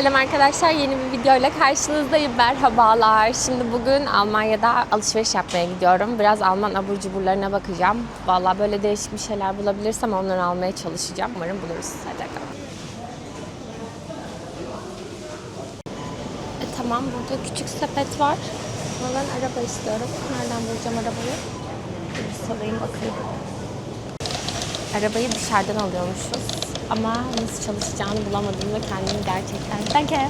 Selam arkadaşlar yeni bir videoyla karşınızdayım. Merhabalar. Şimdi bugün Almanya'da alışveriş yapmaya gidiyorum. Biraz Alman abur cuburlarına bakacağım. Vallahi böyle değişik bir şeyler bulabilirsem onları almaya çalışacağım. Umarım buluruz. Hadi bakalım. E, tamam burada küçük sepet var. Ben araba istiyorum. Nereden bulacağım arabayı? Bir sorayım bakayım. Arabayı dışarıdan alıyormuşuz. Ama nasıl çalışacağını bulamadım ve kendimi gerçekten Danke.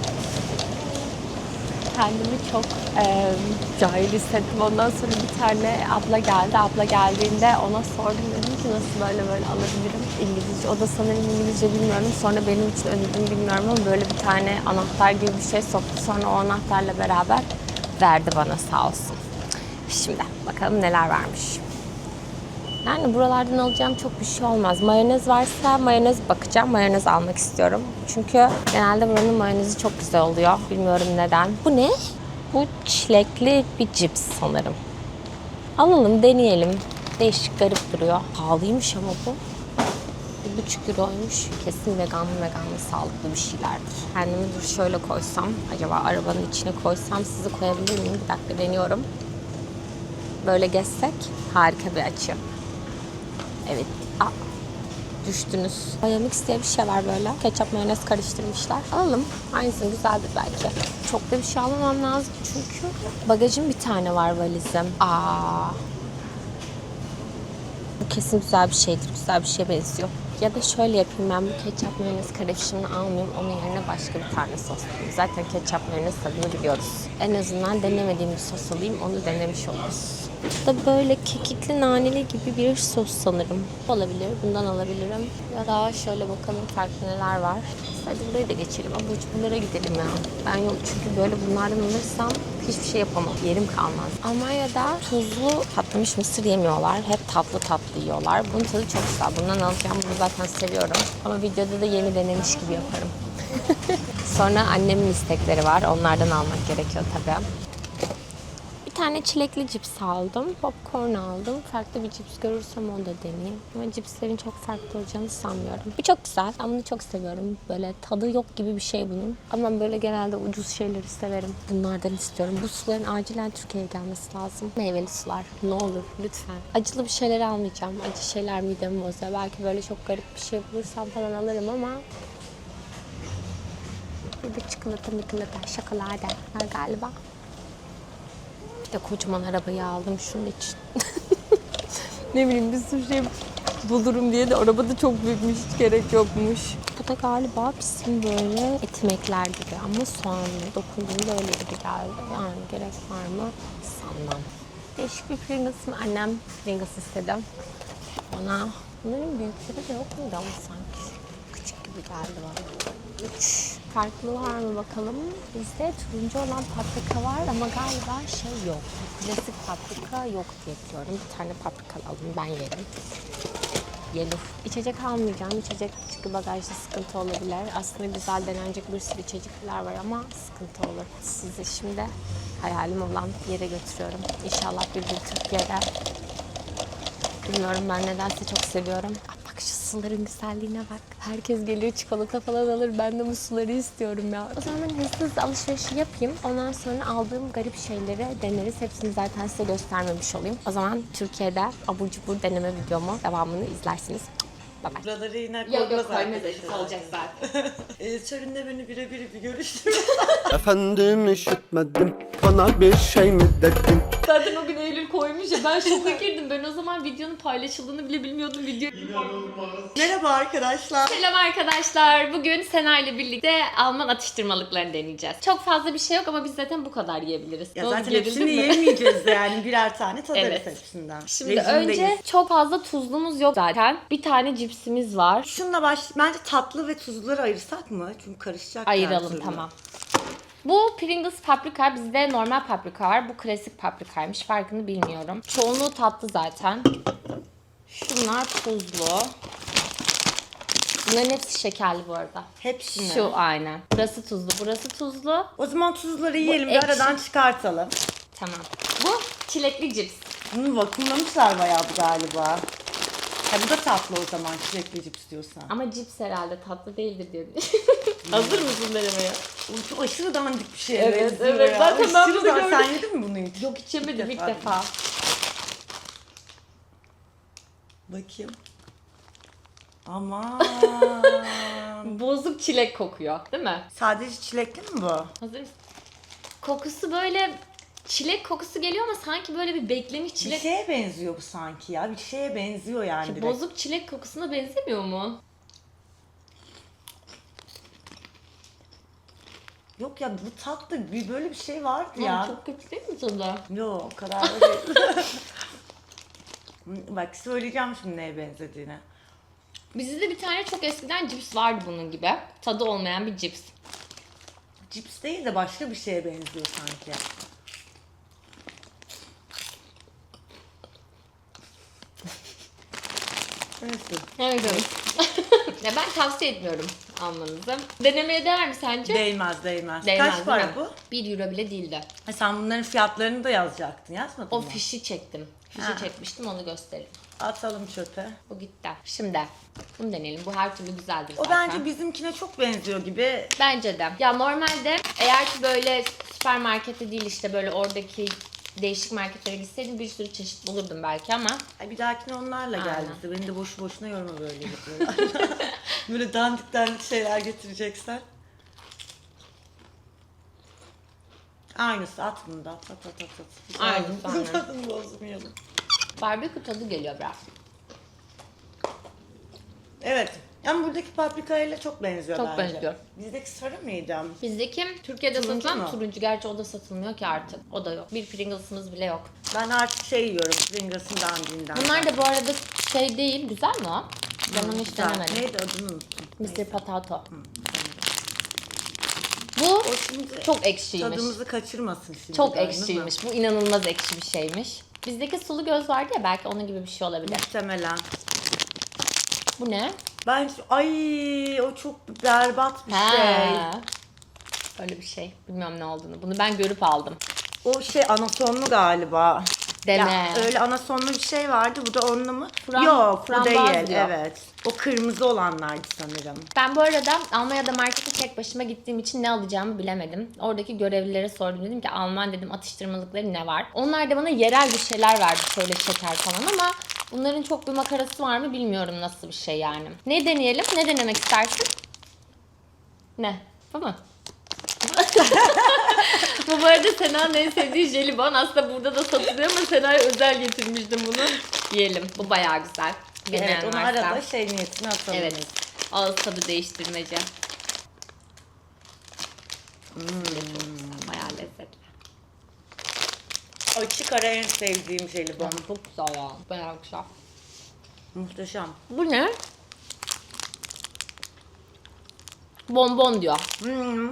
Kendimi çok e, cahil hissettim. Ondan sonra bir tane abla geldi. Abla geldiğinde ona sordum dedim ki nasıl böyle böyle alabilirim İngilizce. O da sanırım İngilizce bilmiyorum. Sonra benim için ödediğini bilmiyorum ama böyle bir tane anahtar gibi bir şey soktu. Sonra o anahtarla beraber verdi bana sağ olsun. Şimdi bakalım neler vermiş. Yani buralardan alacağım çok bir şey olmaz. Mayonez varsa mayonez bakacağım. Mayonez almak istiyorum. Çünkü genelde buranın mayonezi çok güzel oluyor. Bilmiyorum neden. Bu ne? Bu çilekli bir cips sanırım. Alalım, deneyelim. Değişik, garip duruyor. Pahalıymış ama bu. Bir buçuk euroymuş. Kesin veganlı veganlı sağlıklı bir şeylerdir. Kendimi dur şöyle koysam. Acaba arabanın içine koysam sizi koyabilir miyim? Bir dakika deniyorum. Böyle gezsek harika bir açı. Evet. Aa, düştünüz. Yemix diye bir şey var böyle. Ketçap mayonez karıştırmışlar. Alalım. Aynısı güzeldir belki. Çok da bir şey almamam lazım çünkü bagajım bir tane var valizim. Aa. Bu kesin güzel bir şeydir. Güzel bir şeye benziyor. Ya da şöyle yapayım ben bu ketçap mayonez karışımını almayayım. Onun yerine başka bir tane sos alayım. Zaten ketçap mayonez tadını biliyoruz. En azından denemediğim bir sos alayım. Onu denemiş oluruz. Da böyle kekikli naneli gibi bir sos sanırım. Olabilir. Bundan alabilirim. Ya da şöyle bakalım farklı neler var. Hadi buraya da geçelim. Abur cuburlara gidelim ya. Ben yok çünkü böyle bunlardan alırsam hiçbir şey yapamam. Yerim kalmaz. Almanya'da tuzlu patlamış mısır yemiyorlar. Hep tatlı tatlı yiyorlar. Bunun tadı çok güzel. Bundan alacağım. Bunu zaten seviyorum. Ama videoda da yeni denemiş gibi yaparım. Sonra annemin istekleri var. Onlardan almak gerekiyor tabii. Tane çilekli cips aldım. Popcorn aldım. Farklı bir cips görürsem onu da deneyeyim. Ama cipslerin çok farklı olacağını sanmıyorum. Bu çok güzel. Ben bunu çok seviyorum. Böyle tadı yok gibi bir şey bunun. Ama ben böyle genelde ucuz şeyleri severim. Bunlardan istiyorum. Bu suların acilen Türkiye'ye gelmesi lazım. Meyveli sular. Ne olur lütfen. Acılı bir şeyler almayacağım. Acı şeyler midemi bozuyor. Belki böyle çok garip bir şey bulursam falan alırım ama bir de çikolata mikolata, şokolade galiba. De kocaman arabayı aldım şunun için. ne bileyim bir sürü şey bulurum diye de arabada çok büyükmüş hiç gerek yokmuş. Bu da galiba bizim böyle ekmekler gibi ama soğanlı dokunduğumda öyle gibi geldi. Yani gerek var mı sanmam. Değişik bir Pringles mi? Annem Pringles istedi. Bana bunların büyükleri de yok muydu ama sanki. Küçük gibi geldi bana. Üç farklı var mı bakalım. Bizde turuncu olan paprika var ama galiba şey yok. Klasik paprika yok diye biliyorum. Bir tane paprika alayım ben yerim. Yellow. İçecek almayacağım. İçecek çünkü bagajda sıkıntı olabilir. Aslında güzel denenecek bir sürü içecekler var ama sıkıntı olur. Sizi şimdi hayalim olan yere götürüyorum. İnşallah bir gün Türkiye'de. Bilmiyorum ben nedense çok seviyorum. Bak şu suların güzelliğine bak. Herkes geliyor çikolata falan alır. Ben de bu suları istiyorum ya. O zaman hızlı hızlı alışverişi yapayım. Ondan sonra aldığım garip şeyleri deneriz. Hepsini zaten size göstermemiş olayım. O zaman Türkiye'de abur cubur deneme videomu devamını izlersiniz. Bye bye. Buraları yine Yok koymaz yok koymaz edit olacak zaten. Ee, Çölünde beni birebir bir görüştüm. Efendim işitmedim bana bir şey mi dedin? Zaten o gün Eylül koymuş ya ben şoka girdim. Ben o zaman videonun paylaşıldığını bile bilmiyordum. Video Merhaba arkadaşlar. Selam arkadaşlar. Bugün Sena ile birlikte Alman atıştırmalıklarını deneyeceğiz. Çok fazla bir şey yok ama biz zaten bu kadar yiyebiliriz. Ya Ne oldu, zaten hepsini mi? yemeyeceğiz yani birer tane tadarız Evet. hepsinden. Şimdi Rejimdeyiz. önce çok fazla tuzlumuz yok zaten. Bir tane cipsimiz var. Şununla baş... Bence tatlı ve tuzluları ayırsak mı? Çünkü karışacak Ayıralım tamam. Bu Pringles paprika. Bizde normal paprika var. Bu klasik paprikaymış. Farkını bilmiyorum. Çoğunluğu tatlı zaten. Şunlar tuzlu. Bunların hepsi şekerli bu arada. Hepsi mi? Şu aynen. Burası tuzlu, burası tuzlu. O zaman tuzları yiyelim Bu bir aradan ekşi. çıkartalım. Tamam. Bu çilekli cips. Bunu vakumlamışlar bayağı bu galiba. Ha bu da tatlı o zaman çilekli cips diyorsan. Ama cips herhalde tatlı değildir diye. Hazır mısın denemeye? Bu çok aşırı dandik bir şey. Evet, benziyor evet. ya. Zaten ben Aşırı bunu dan- gördüm. Sen yedin mi bunu hiç? Yok içemedim İlk ilk defa. defa. Bakayım. Aman. Bozuk çilek kokuyor değil mi? Sadece çilekli mi bu? Hazır mısın? Kokusu böyle çilek kokusu geliyor ama sanki böyle bir beklemiş Bir çilek. şeye benziyor bu sanki ya. Bir şeye benziyor yani direkt. Bozuk çilek kokusuna benzemiyor mu? Yok ya bu tatlı bir böyle bir şey vardı Ya. Çok kötü değil mi tadı? Yok o kadar da değil. Bak söyleyeceğim şimdi neye benzediğini. Bizde de bir tane çok eskiden cips vardı bunun gibi. Tadı olmayan bir cips. Cips değil de başka bir şeye benziyor sanki. Neyse. Evet evet. ya ben tavsiye etmiyorum almanızı. Denemeye değer mi sence? Değmez değmez. Değmez, Kaç değil para mi? bu? 1 euro bile değildi. Ha, sen bunların fiyatlarını da yazacaktın yazmadın O mı? fişi çektim. Fişi Ha. çekmiştim onu göstereyim. Atalım çöpe. Bu gitti. Şimdi bunu deneyelim. Bu her türlü güzeldir O zaten. bence bizimkine çok benziyor gibi. Bence de. Ya normalde eğer ki böyle süpermarkette değil işte böyle oradaki değişik marketlere gitseydim bir sürü çeşit bulurdum belki ama Ay bir dahakine onlarla gel Aynen. bize. Beni de boşu boşuna yorma böyle böyle dandik dandik şeyler getireceksen. Aynısı at bunu da at at at at. at. Aynısı, aynen. Tadını bozmayalım. barbekü tadı geliyor biraz. Evet. Ama buradaki paprikayla çok benziyor Çok bence. benziyor. Bizdeki sarı mıydı? Bizdeki Türkiye'de Turuncu satılan mu? turuncu. Gerçi o da satılmıyor ki artık. O da yok. Bir Pringles'ımız bile yok. Ben artık şey yiyorum. Pringles'ın dandiğinden. Bunlar da bu arada şey değil. Güzel mi o? Ben onu hiç Güzel. denemedim. Neydi adını unuttum. Mısır potato. Bu O şimdi çok ekşiymiş. tadımızı kaçırmasın şimdi. Çok ekşiymiş. Bu inanılmaz ekşi bir şeymiş. Bizdeki sulu göz vardı ya belki onun gibi bir şey olabilir. Muhtemelen. Bu ne? Ben ay o çok berbat bir şey. Ha. Öyle bir şey. Bilmiyorum ne olduğunu. Bunu ben görüp aldım. O şey anasonlu galiba. Deme. Ya, öyle anasonlu bir şey vardı. Bu da onunlu mu? Fram- Yok bu değil. diyor. Evet. O kırmızı olanlardı sanırım. Ben bu arada Almanya'da markete tek başıma gittiğim için ne alacağımı bilemedim. Oradaki görevlilere sordum. Dedim ki Alman dedim atıştırmalıkları ne var? Onlar da bana yerel bir şeyler verdi. Şöyle şeker falan ama bunların çok bir makarası var mı bilmiyorum nasıl bir şey yani. Ne deneyelim? Ne denemek istersin? Ne? Bu mu? bu arada Sena'nın en sevdiği jelibon. Aslında burada da satılıyor ama Sena'ya özel getirmiştim bunu. Yiyelim. Bu bayağı güzel. Evet Bilmeyen onu varsa. arada şey niyetine atalım. Evet. Ağız tadı değiştirmece. Hmm. Bayağı lezzetli. Açık ara en sevdiğim jelibon. Çok güzel ya. Bayağı güzel. Muhteşem. Bu ne? Bonbon diyor. Hmm.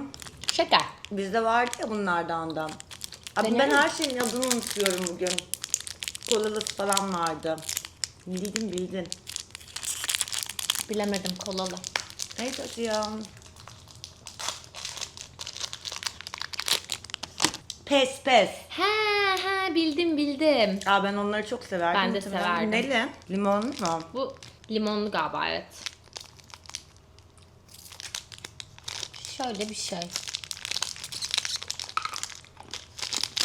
Şeker. Bizde vardı ya bunlardan da. Abi ben her şeyin adını unutuyorum bugün. Kolalısı falan vardı. Bildin bildin. Bilemedim kolalı. Neydi adı ya? Pes pes. He he bildim bildim. Aa ben onları çok severdim. Ben de Muhtemelen severdim. Neli? Limonlu mu? Bu limonlu galiba evet. Şöyle bir şey.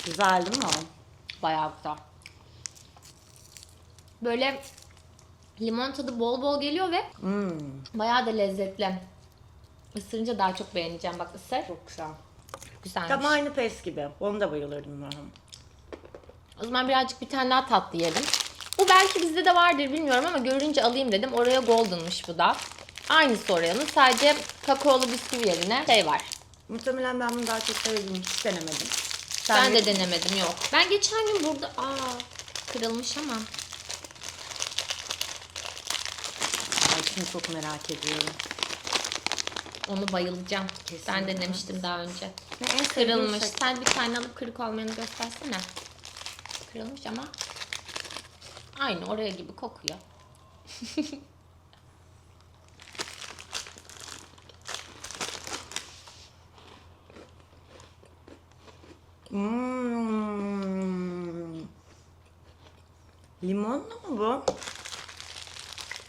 Güzel değil mi? Bayağı güzel. Böyle limon tadı bol bol geliyor ve Hmm, bayağı da lezzetli. Isırınca daha çok beğeneceğim. Bak ısır. çok güzel. Güzelmiş. Tam aynı pes gibi. Onu da bayılırdım ben. O zaman birazcık bir tane daha tatlı yiyelim. Bu belki bizde de vardır bilmiyorum ama görünce alayım dedim. Oraya golden'mış bu da. Aynısı Oreo'nun. Sadece kakaolu bisküvi yerine şey var. Muhtemelen ben bunu daha çok sevdim. Hiç denemedim. Sen Ben de denemedim yok. Ben geçen gün burada aa kırılmış ama Ay şimdi çok merak ediyorum. onu bayılacağım. Kesinlikle. Ben denemiştim daha önce. Ne, en Kırılmış. şey- Sen bir tane alıp kırık olmayanı göstersene. Kırılmış ama aynı oraya gibi kokuyor. Hmm. Limonlu mu bu?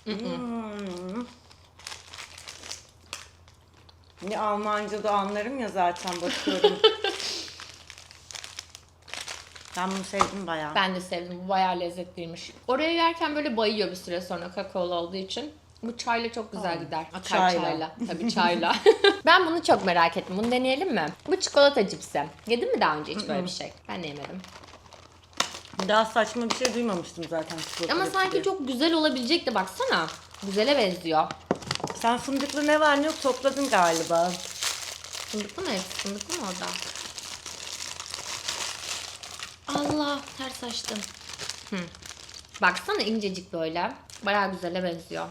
Hmm. Ne Almanca da anlarım ya zaten bakıyorum. ben bunu sevdim bayağı. Ben de sevdim. Bu bayağı lezzetliymiş. Oraya yerken böyle bayıyor bir süre sonra kakaolu olduğu için. Bu çayla çok güzel gider. Akar çayla. çayla. Tabii çayla. ben bunu çok merak ettim. Bunu deneyelim mi? Bu çikolata cipsi. Yedin mi daha önce hiç böyle bir şey? Ben de yemedim. Daha saçma bir şey duymamıştım zaten. çikolata Ama sanki çok güzel olabilecek de baksana. Güzele benziyor. Sen fındıklı ne var ne yok topladın galiba. Fındıklı mı? Fındıklı mı orada? Allah ters açtım. Hı. Baksana incecik böyle. Bayağı güzele benziyor.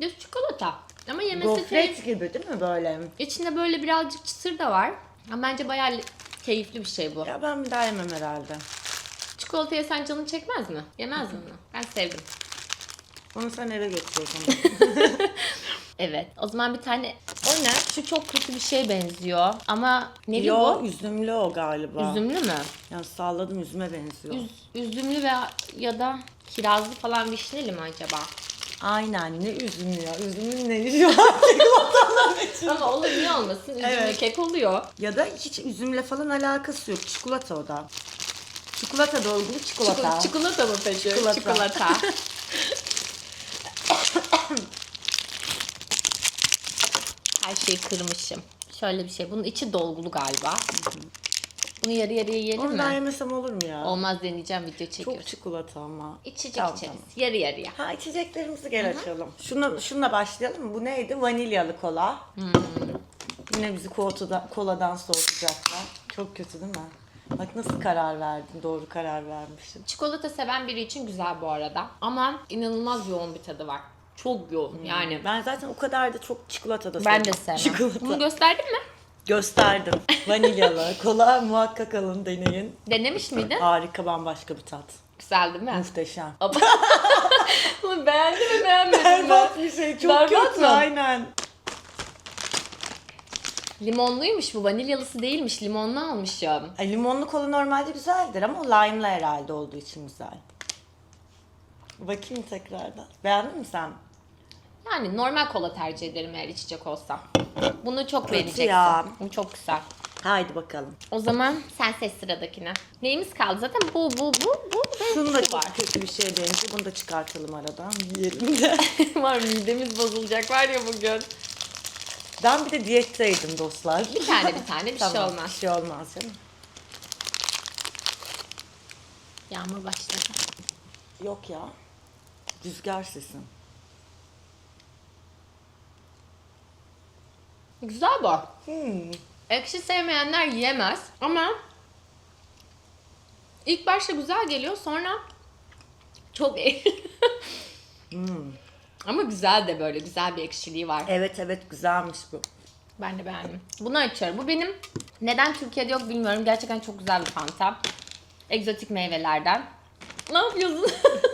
Düz çikolata. Ama yemesi Gofret keyif. gibi değil mi böyle? İçinde böyle birazcık çıtır da var. Ama bence bayağı keyifli bir şey bu. Ya ben bir daha yemem herhalde. Çikolata yesen canın çekmez mi? Yemez mi? Ben sevdim. Onu sen eve götür o zaman. Evet. O zaman bir tane o ne? Şu çok kötü bir şey benziyor. Ama neli Yo bu? üzümlü o galiba. Üzümlü mü? Yani salladım üzüme benziyor. Üz, üzümlü veya ya da kirazlı falan vişneli mi acaba? Aynen ne üzümlü ya. Üzümün ne işi var? Ama olur niye olmasın? Üzümlü Evet. kek oluyor. ya da hiç üzümle falan alakası yok. Çikolata o da. Çikolata dolgulu çikolata. Çikolata, çikolata mı peki? Çikolata. Çikolata. Her şeyi kırmışım. Şöyle bir şey. Bunun içi dolgulu galiba. Bunu yarı yarıya yiyelim Onu mi? yemesem olur mu ya? Olmaz deneyeceğim video çekiyoruz. Çok çikolata ama. İçecek Tamam, içeriz. Yarı yarıya. Ha içeceklerimizi gel açalım. Şuna, şununla başlayalım mı? Bu neydi? Vanilyalı kola. Hmm. Yine bizi koltuda, koladan soğutacaklar. Çok kötü değil mi? Bak nasıl karar verdin, doğru karar vermişim. Çikolata seven biri için güzel bu arada. Ama inanılmaz yoğun bir tadı var. Çok yoğun yani. Ben zaten o kadar da çok çikolata da Ben de sevmem. Çikolata. Bunu gösterdin mi? Gösterdim. Vanilyalı kola muhakkak alın deneyin. Denemiş miydin? Harika bambaşka bir tat. Güzel değil mi? Muhteşem. Bunu beğendin mi beğenmedin mi? Berbat bir şey. Çok Berbat kötü. mı? Aynen. Limonluymuş bu. Vanilyalısı değilmiş. Limonlu almışım. Ay, limonlu kola normalde güzeldir ama o lime'lı herhalde olduğu için güzel. Bakayım tekrardan. Beğendin mi sen? Yani normal kola tercih ederim eğer içecek olsam. Bunu çok Kötü beğeneceksin. ya. Bu çok güzel. Haydi bakalım. O zaman sen seç sıradakine. Neyimiz kaldı? Zaten bu, bu, bu, bu ve Şunu da şu çok var. kötü bir şey benziyor. Bunu da çıkartalım aradan. Yiyelim de. var midemiz bozulacak var ya bugün. ben bir de diyetteydim dostlar. Bir tane bir tane bir şey Tamam, olmaz. Bir şey olmaz canım. Yağmur başladı. Yok ya. Rüzgar sesi. Güzel bu. Hmm. Ekşi sevmeyenler yiyemez ama ilk başta güzel geliyor sonra çok ama güzel de böyle güzel bir ekşiliği var. Evet evet güzelmiş bu. Ben de beğendim. Bunu açıyorum. Bu benim neden Türkiye'de yok bilmiyorum. Gerçekten çok güzel bir fanta. Egzotik meyvelerden. Ne yapıyorsun?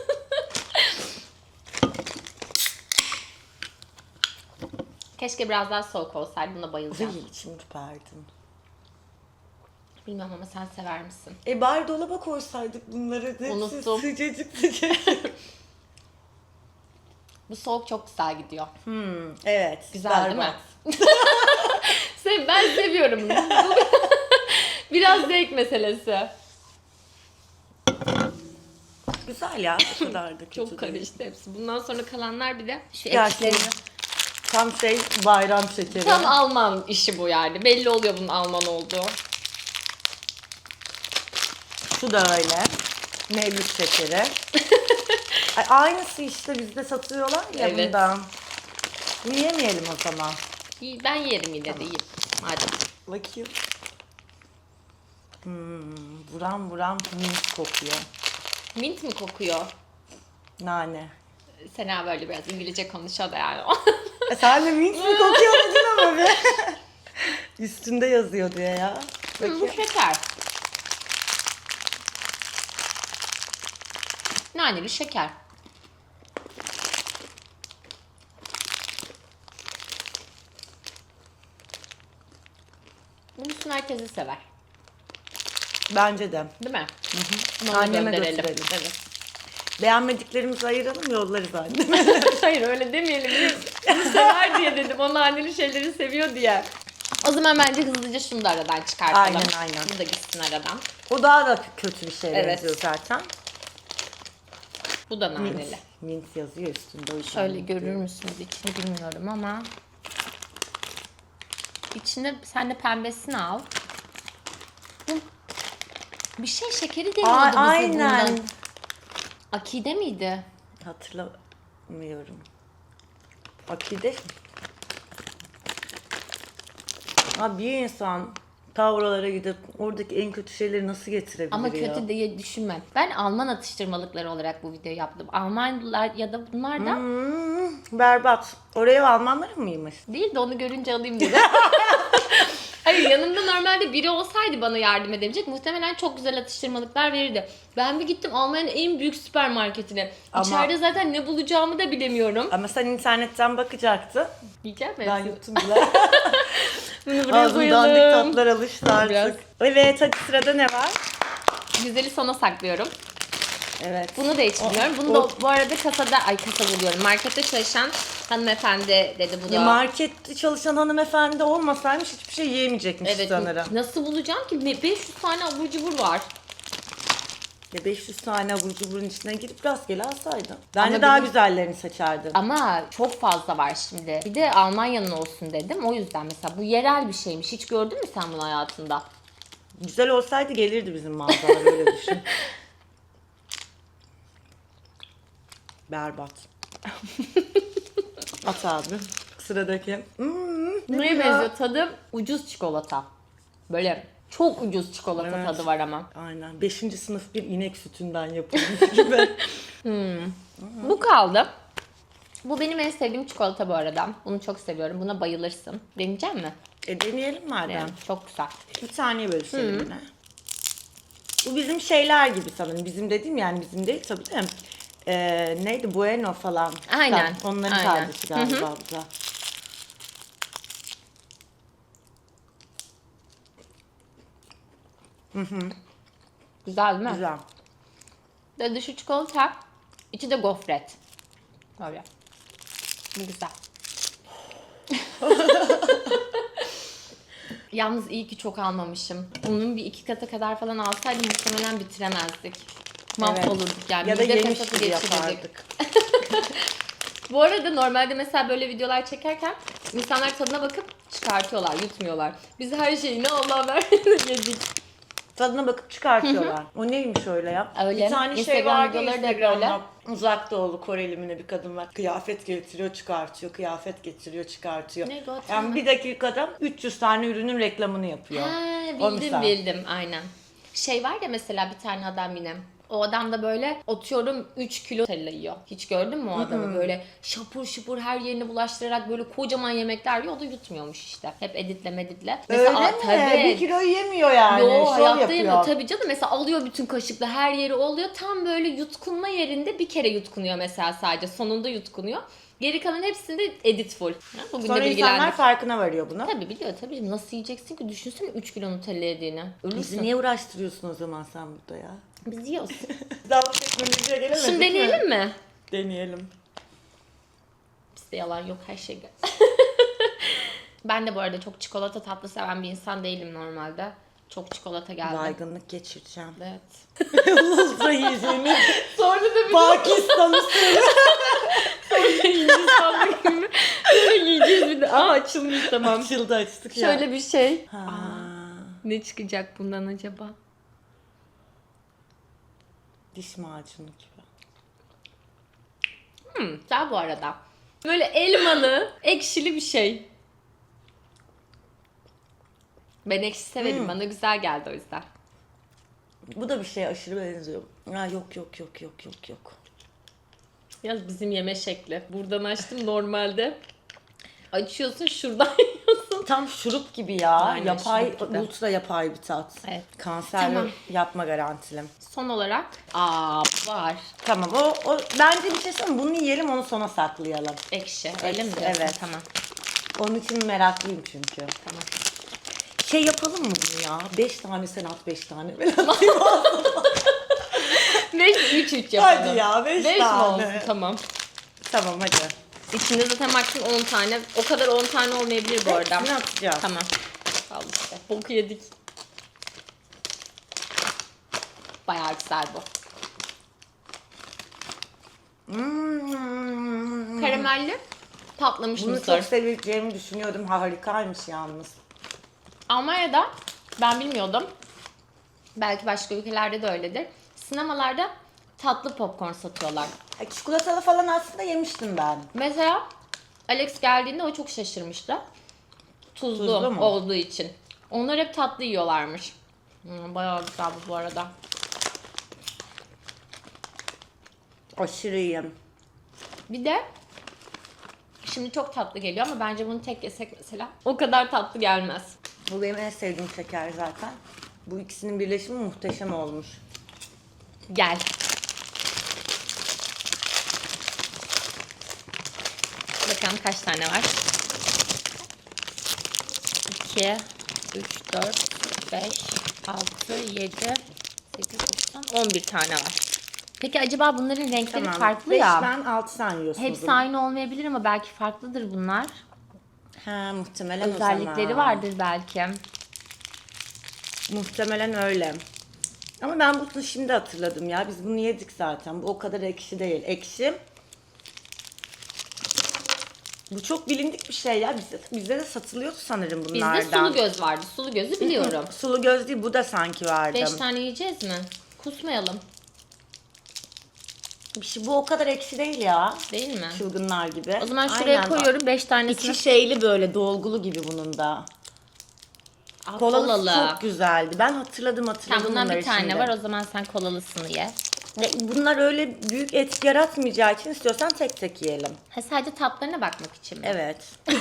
Keşke biraz daha soğuk olsaydı. Buna bayılacağım. Ay içim ürperdim. Bilmem ama sen sever misin? E bari dolaba koysaydık bunları. Hepsi Unuttum. Sıcacık sıcacık. Bu soğuk çok güzel gidiyor. hmm, evet. Güzel değil mi? berbat. Sev- ben seviyorum. Bu biraz zevk meselesi. Güzel ya. O kadar da kötü Çok değil. karıştı hepsi. Bundan sonra kalanlar bir de şu Gerçekten. Tam şey bayram şekeri. Tam Alman işi bu yani. Belli oluyor bunun Alman olduğu. Şu da öyle. Mevlüt şekeri. Ay, aynısı işte bizde satıyorlar ya Evet. bundan. Bunu yemeyelim o zaman. İyi, Ben yerim yine de yiyeyim. Madem. Bakayım. Hmm, buram buram mint kokuyor. Mint mi kokuyor? Nane. Sena böyle biraz İngilizce konuşuyor da yani. E sen de mint mi kokuyor dedin ama be. Üstünde yazıyor diye ya. Hı, bu şeker. Naneli şeker. Bunu herkesi sever. Bence de. Değil mi? Bunu Anneme gönderelim. götürelim. Evet. Beğenmediklerimizi ayıralım yollarız anne. Hayır öyle demeyelim. Bunu sever diye dedim. Onun anneli şeyleri seviyor diye. O zaman bence hızlıca şunu da aradan çıkartalım. Aynen, aynen. Bu da gitsin aradan. o daha da kötü bir şey Evet. benziyor zaten. Bu da Mint. naneli. Mint yazıyor üstünde. o yüzden Şöyle mint görür diyorum. müsünüz içini bilmiyorum ama. İçinde sen de pembesini al. Bir şey şekeri deniyordu Aa, bize aynen. bundan. Akide miydi? Hatırlamıyorum. Akide. Abi bir insan tavralara gidip oradaki en kötü şeyleri nasıl getirebilir Ama ya? kötü diye düşünme. Ben Alman atıştırmalıkları olarak bu videoyu yaptım. Almanlar ya da bunlar da Hmm, berbat. Oraya Almanların mıymış? değil de onu görünce alayım dedim. Hayır yanımda normalde biri olsaydı bana yardım edebilecek muhtemelen çok güzel atıştırmalıklar verirdi. Ben bir gittim Almanya'nın en büyük süpermarketine. Ama- İçeride zaten ne bulacağımı da bilemiyorum. Ama sen internetten bakacaktın. Yiyeceğim mi? Ben hepsini? yuttum bile. Bunu buraya Ağzım dandik koyalım. tatlar alıştı artık. Biraz. Evet hadi sırada ne var? Güzeli sona saklıyorum. Evet. Bunu da hiç bilmiyorum. Bunu da bu arada kasada, ay kasada diyorum. Markette çalışan hanımefendi dedi bu da. Ya markette çalışan hanımefendi olmasaymış hiçbir şey yiyemeyecekmiş Evet. sanırım. Nasıl bulacağım ki? Ne- 500 tane abur cubur var. Ya 500 tane abur cuburun içine girip rastgele alsaydın. Bence Ama daha benim- güzellerini seçerdin. Ama çok fazla var şimdi. Bir de Almanya'nın olsun dedim. O yüzden mesela bu yerel bir şeymiş. Hiç gördün mü sen bunu hayatında? Güzel olsaydı gelirdi bizim mağazalar öyle düşün. Berbat. At abi. Sıradaki. Hmm, ne benziyor? Tadı ucuz çikolata. Böyle çok ucuz çikolata Evet. tadı var ama. Aynen. Beşinci sınıf bir inek sütünden yapılmış gibi. Bu kaldı. Bu benim en sevdiğim çikolata bu arada. Bunu çok seviyorum. Buna bayılırsın. Deneyecek mi? e deneyelim madem. Yani çok güzel. Bir tane bölüşelim yine. Bu bizim şeyler gibi sanırım. Bizim dediğim yani bizim değil tabii de. Ee, neydi? Bueno falan. Aynen, Onların aynen. kardeşi galiba da. Güzel değil mi? Güzel. Ve dışı çikolata, içi de gofret. Böyle. Güzel. Yalnız iyi ki çok almamışım. Onun bir iki katı kadar falan alsaydım muhtemelen bitiremezdik. Mahvolurduk yani. Ya da yemiş gibi yapardık. Bu arada normalde mesela böyle videolar çekerken insanlar tadına bakıp çıkartıyorlar, yutmuyorlar. Biz her şeyi ne Allah versin yedik. Tadına bakıp çıkartıyorlar. o neymiş öyle ya? Öyle. Bir tane şey Instagram vardı videoları da Instagram'da. Uzak doğulu Koreli mi ne bir kadın var. Kıyafet getiriyor çıkartıyor, kıyafet getiriyor çıkartıyor. Neydi o, Yani bir dakikada 300 tane ürünün reklamını yapıyor. Ha, bildim bildim aynen. Şey var ya mesela bir tane adam yine. O adam da böyle atıyorum 3 kilo Nutella yiyor. Hiç gördün mü o adamı böyle şapur şupur her yerini bulaştırarak böyle kocaman yemekler yiyor. O da yutmuyormuş işte. Hep editle meditle. Öyle mi? tabii. Bir kilo yemiyor yani. Yo Şov hayatta yapıyor. yemiyor tabii canım. Mesela alıyor bütün kaşıkla her yeri oluyor. Tam böyle yutkunma yerinde bir kere yutkunuyor mesela sadece. Sonunda yutkunuyor. Geri kalan hepsinde edit full. Ha, Bugün Sonra de insanlar bilgilendik. farkına varıyor buna. Tabii biliyor tabii. Nasıl yiyeceksin ki? Düşünsene 3 kilo Nutella yediğini. Bizi Ölürsün. niye uğraştırıyorsun o zaman sen burada ya? Biz yiyoruz. Daha teknolojiye gelemedik Şimdi mi? deneyelim mi? Deneyelim. Bizde yalan yok her şey. ben de bu arada çok çikolata tatlı seven bir insan değilim normalde. Çok çikolata geldi. Baygınlık geçireceğim. Evet. Uzun yiyeceğini. Sonra da bir Pakistan usulü. Gibi böyle yiyeceğiz bir de. Aa açılmış tamam. Açıldı açtık ya. Şöyle bir şey. Ha. Ne çıkacak bundan acaba? Diş macunu gibi. Hmm, güzel bu arada. Böyle elmalı, ekşili bir şey. Ben ekşi severim. Bana güzel geldi o yüzden. Bu da bir şeye aşırı benziyor. Ha, yok yok yok yok yok yok. Yalnız bizim yeme şekli. Buradan açtım normalde. Açıyorsun şuradan yiyorsun. Tam şurup gibi ya. Aynen, yapay, şurup gibi. ultra yapay bir tat. Evet. Kanser Tamam. yapma garantili. Son olarak aa var. Tamam o, o bence bir şey söyleyeyim mi? Bunu yiyelim onu sona saklayalım. Ekşi. Öyle mi Ekşi, diyorsun? evet. Tamam. Onun için meraklıyım çünkü. Tamam. Şey yapalım mı bunu ya? 5 tane sen at 5 tane. Ben 5 3 3 yapalım. Hadi ya 5 5 mi tane. olsun? Tamam. Tamam hadi. İçinde zaten maksimum 10 tane. O kadar 10 tane olmayabilir bu arada. Hepsini atacağız. Tamam. Al işte. Boku yedik. Bayağı güzel bu. Hmm. Karamelli patlamış Bunu mısır. çok seveceğimi düşünüyordum. Harikaymış yalnız. Almanya'da ben bilmiyordum. Belki başka ülkelerde de öyledir. Sinemalarda tatlı popcorn satıyorlar. Ha, Çikolatalı falan aslında yemiştim ben. Mesela Alex geldiğinde o çok şaşırmıştı. Tuzlu, Tuzlu mu? olduğu için. Onlar hep tatlı yiyorlarmış. Hmm, bayağı güzel bu bu arada. Aşırı iyi. Bir de şimdi çok tatlı geliyor ama bence bunu tek yesek mesela o kadar tatlı gelmez. Bu benim en sevdiğim şeker zaten. Bu ikisinin birleşimi muhteşem olmuş. Gel. Bakalım kaç tane var? 2, 3, 4, 5, 6, 7, 8, 9, 11 tane var. Peki acaba bunların renkleri farklı ya. Beşten altı sen yiyorsun. Hepsi bunu. aynı olmayabilir ama belki farklıdır bunlar. Ha muhtemelen o Özellikleri zaman. vardır belki. Muhtemelen öyle. Ama ben bunu şimdi hatırladım ya. Biz bunu yedik zaten. Bu o kadar ekşi değil. Ekşi. Bu çok bilindik bir şey ya. Bizde, bizde de satılıyordu sanırım bunlardan. Bizde sulu göz vardı. Sulu gözü biliyorum. Sulu göz değil bu da sanki vardı. 5 tane yiyeceğiz mi? Kusmayalım. Bir şey, bu o kadar ekşi değil ya. Değil mi? Çılgınlar gibi. O zaman şuraya Aynen. koyuyorum 5 tanesini. İçi şeyli böyle dolgulu gibi bunun da. Aa, Kolalı, kolalı. çok güzeldi. Ben hatırladım hatırladım Tamam bundan bunları bir tane şimdi. var o zaman sen kolalısını ye. Bunlar öyle büyük etki yaratmayacağı için istiyorsan tek tek yiyelim. Ha sadece tatlarına bakmak için mi? Evet.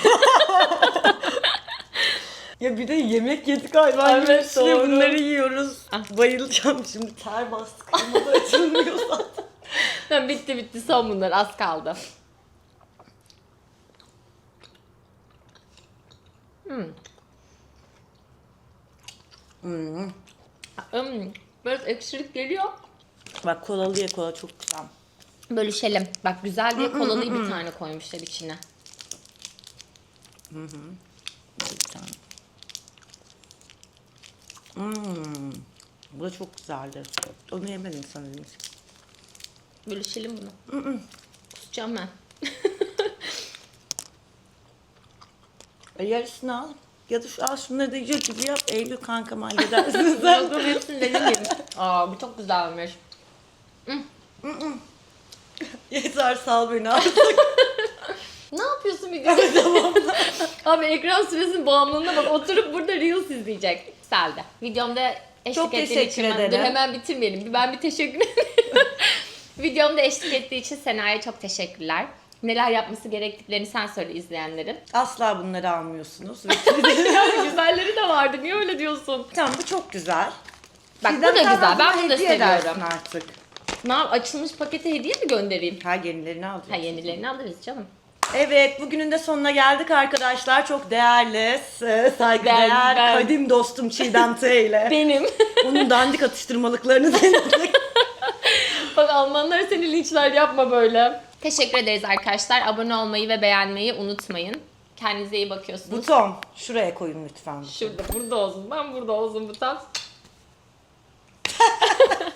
ya bir de yemek yedik hayvan Evet, gibi üstüne doğru. bunları yiyoruz. Ah. Bayılacağım şimdi ter bastı kırmızı açılmıyor zaten. Tamam, bitti bitti son bunlar az kaldı. Hmm. Hmm. Biraz ekşilik geliyor. Bak kolalı ye kola çok güzel. Bölüşelim. Bak güzel diye kolalıyı bir tane koymuşlar içine. Bir tane. Hmm. Bu da çok güzeldi. Onu yemedin sanırım. Bölüşelim bunu. Kusacağım ben. E, yarısını al. Ya da şu, al şunları da yiyecek gibi yap. Eylül kankam halledersin sen. Yok yok hepsini dedim. Aa bu çok güzelmiş. Yeter sal beni al. Ne yapıyorsun videoda? Abi ekran süresinin bağımlılığına bak. Oturup burada Reels izleyecek. Güzeldi. Videomda eşlik Çok ettiğin teşekkür için ben- ederim. Dur hemen bitirmeyelim. Bir Ben bir teşekkür ederim. Videomda eşlik ettiği için Sena'ya çok teşekkürler. Neler yapması gerektiklerini sen söyle izleyenlerin. Asla bunları almıyorsunuz. Güzelleri de vardı. Niye öyle diyorsun? tamam bu çok güzel. Bak bu da güzel. Ben bunu da hediye edersin seviyorum. artık. Ne yap? Açılmış pakete hediye mi göndereyim? Ha yenilerini alacağız. Ha yenilerini alırız canım. Evet bugünün de sonuna geldik arkadaşlar. Çok değerli, s- saygıdeğer, Ben- ben. kadim dostum Çiğdem T ile. Benim. Onun dandik atıştırmalıklarını denedik. Bak Almanlar seni linçler yapma böyle. Teşekkür ederiz arkadaşlar. Abone olmayı ve beğenmeyi unutmayın. Kendinize iyi bakıyorsunuz. Buton şuraya koyun lütfen. Şurada burada olsun. Ben burada olsun bu tas.